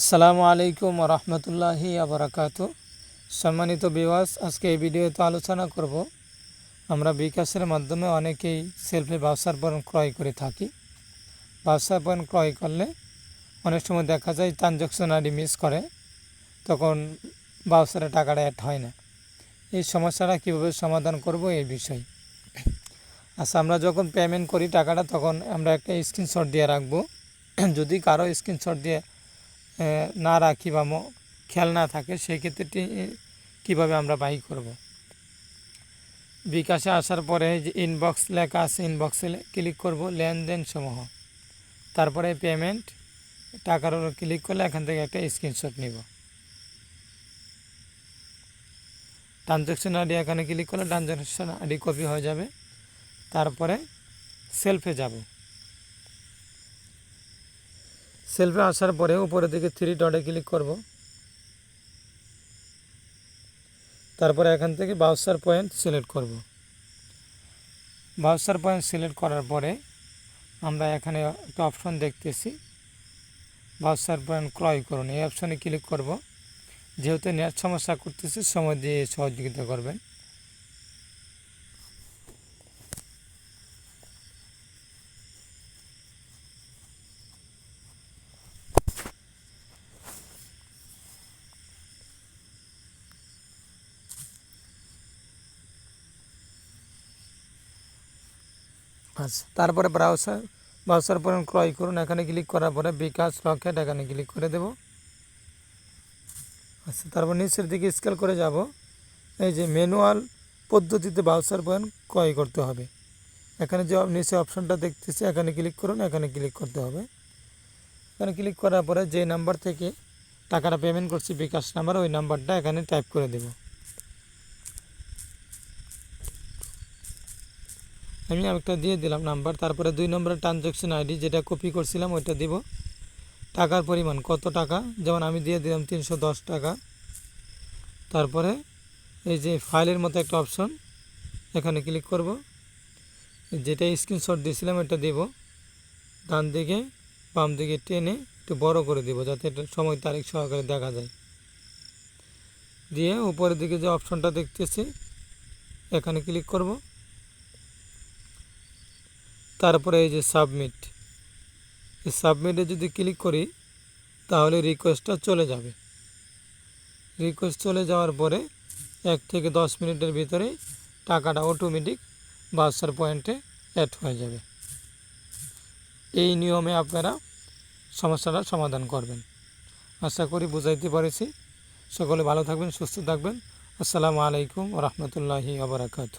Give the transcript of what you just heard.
আসসালামু আলাইকুম রহমতুল্লাহি আবরাকাত সম্মানিত বিওয়াস আজকে এই ভিডিওতে আলোচনা করব। আমরা বিকাশের মাধ্যমে অনেকেই সেলফে ব্যবসার পণ্য ক্রয় করে থাকি। ব্যবসার পণ্য ক্রয় করলে অনেক সময় দেখা যায় ট্রানজাকশন আইডি মিস করে, তখন ব্যবসার টাকাটা অ্যাড হয় না। এই সমস্যাটা কীভাবে সমাধান করব এই বিষয়। আচ্ছা আমরা যখন পেমেন্ট করি টাকাটা, তখন আমরা একটা স্ক্রিনশট দিয়ে রাখব। যদি কারও স্ক্রিনশট দিয়ে না রাখি বা খেয়াল না থাকে, সেই ক্ষেত্রে কীভাবে আমরা বাই করব? বিকাশে আসার পরে যে ইনবক্স লেখা আছে ইনবক্সে ক্লিক করব লেনদেন সমূহ। তারপরে পেমেন্ট টাকার উপর ক্লিক করলে এখান থেকে একটা স্ক্রিনশট নিব। ট্রানজ্যাকশন আইডি এখানে ক্লিক করলে ট্রানজ্যাকশন আইডি কপি হয়ে যাবে। তারপরে সেলফে যাব। সেলফে আসার পরে উপরের দিকে থ্রি ডটে ক্লিক করব। তারপরে এখান থেকে বাউসার পয়েন্ট সিলেক্ট করব। বাউসার পয়েন্ট সিলেক্ট করার পরে আমরা এখানে একটা অপশন দেখতেছি। বাউসার পয়েন্ট ক্রয় করুন। এই অপশনে ক্লিক করব। যেহেতু নেট সমস্যা করতেছে, সময় দিয়ে সহযোগিতা করবেন। তারপরে ব্রাউজার ব্রাউজার পরে ক্রয় করুন। এখানে ক্লিক করার পরে বিকাশ রকেট এখানে ক্লিক করে দেব। আচ্ছা তারপর নিচের দিকে স্কেল করে যাব। এই যে ম্যানুয়াল পদ্ধতিতে ব্রাউজার পয়েন্ট ক্রয় করতে হবে। এখানে যে নিচে অপশনটা দেখতেছি, এখানে ক্লিক করুন, এখানে ক্লিক করতে হবে। এখানে ক্লিক করার পরে যে নাম্বার থেকে টাকাটা পেমেন্ট করছি বিকাশ নাম্বার ওই নাম্বারটা এখানে টাইপ করে দেব। আমি একটা দিয়ে দিলাম নাম্বার, তারপরে দুই নম্বরের ট্রানজ্যাকশন আইডি যেটা কপি করছিলাম, ওইটা দিব। টাকার পরিমাণ কত টাকা? যেমন আমি দিয়ে দিলাম তিনশো দশ টাকা। তারপরে এই যে ফাইলের মতো একটা অপশন এখানে ক্লিক করব। যেটা স্ক্রিনশট দিয়েছিলাম এটা দিব। ডান দিকে, বাম দিকে টেনে একটু বড় করে দিব, যাতে এটা সময় তারিখ সহকারে দেখা যায়। দিয়ে উপরের দিকে যে অপশনটা দেখতেছি, এখানে ক্লিক করব। তারপরে এই যে সাবমিট। এই সাবমিটে যদি ক্লিক করি, তাহলে রিকোয়েস্টটা চলে যাবে। রিকোয়েস্ট চলে যাওয়ার পরে এক থেকে দশ মিনিটের ভিতরে টাকাটা অটোমেটিক বাসার পয়েন্টে অ্যাড হয়ে যাবে। এই নিয়মে আপনারা সমস্যাটা সমাধান করবেন। আশা করি বুঝাইতে পারেছি। সকলে ভালো থাকবেন, সুস্থ থাকবেন। আসসালামু আলাইকুম রহমতুল্লাহি আবরাকাতু